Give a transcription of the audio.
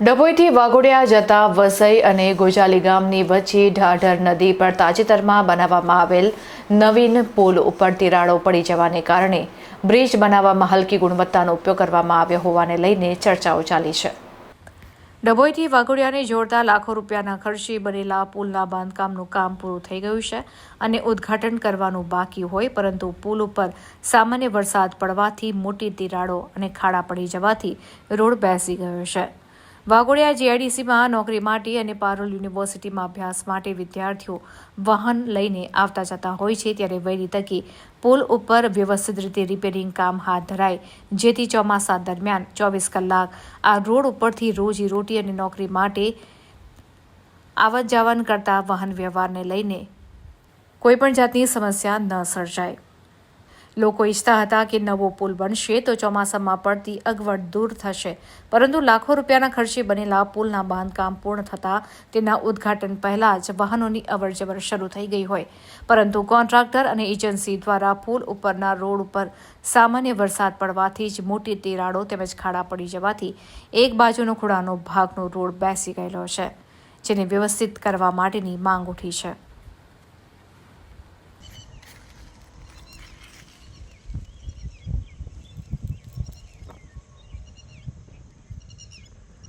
ડભોઈથી વાઘોડિયા જતા વસઈ અને ગોજાલી ગામની વચ્ચે ઢાઢર નદી પર તાજેતરમાં બનાવવામાં આવેલ નવીન પુલ ઉપર તિરાડો પડી જવાને કારણે બ્રિજ બનાવવામાં હલકી ગુણવત્તાનો ઉપયોગ કરવામાં આવ્યો હોવાને લઈને ચર્ચાઓ ચાલી છે. ડભોઈથી વાઘોડિયાને જોડતા લાખો રૂપિયાના ખર્ચે બનેલા પુલના બાંધકામનું કામ પૂરું થઈ ગયું છે અને ઉદ્ઘાટન કરવાનું બાકી હોય, પરંતુ પુલ ઉપર સામાન્ય વરસાદ પડવાથી મોટી તિરાડો અને ખાડા પડી જવાથી રોડ બેસી ગયો છે. વાઘોડિયા જીઆઈડીસીમાં નોકરી માટે અને પારોલ યુનિવર્સિટીમાં અભ્યાસ માટે વિદ્યાર્થીઓ વાહન લઈને આવતા જતા હોય છે ત્યારે વહેલી તકે પુલ ઉપર વ્યવસ્થિત રીતે રિપેરિંગ કામ હાથ ધરાય. જેથી ચોમાસા દરમિયાન ચોવીસ કલાક આ રોડ ઉપરથી રોજી રોટી અને નોકરી માટે આવત જાવન કરતા વાહન વ્યવહારને લઈને કોઈપણ જાતની સમસ્યા ન સર્જાય. લોકો ઈચ્છતા હતા કે નવો પુલ બનશે તો ચોમાસામાં પડતી અગવડ દૂર થશે. પરંતુ લાખો રૂપિયાના ખર્ચે બનેલા પુલના બાંધકામ પૂર્ણ થતાં તેના ઉદ્ઘાટન પહેલા જ વાહનોની અવરજવર શરૂ થઈ ગઈ હોય. પરંતુ કોન્ટ્રાક્ટર અને એજન્સી દ્વારા પુલ ઉપરના રોડ ઉપર સામાન્ય વરસાદ પડવાથી જ મોટી તિરાડો તેમજ ખાડા પડી જવાથી એક બાજુનો ખૂણાનો ભાગનો રોડ બેસી ગયેલો છે, જેને વ્યવસ્થિત કરવા માટેની માંગ ઉઠી છે.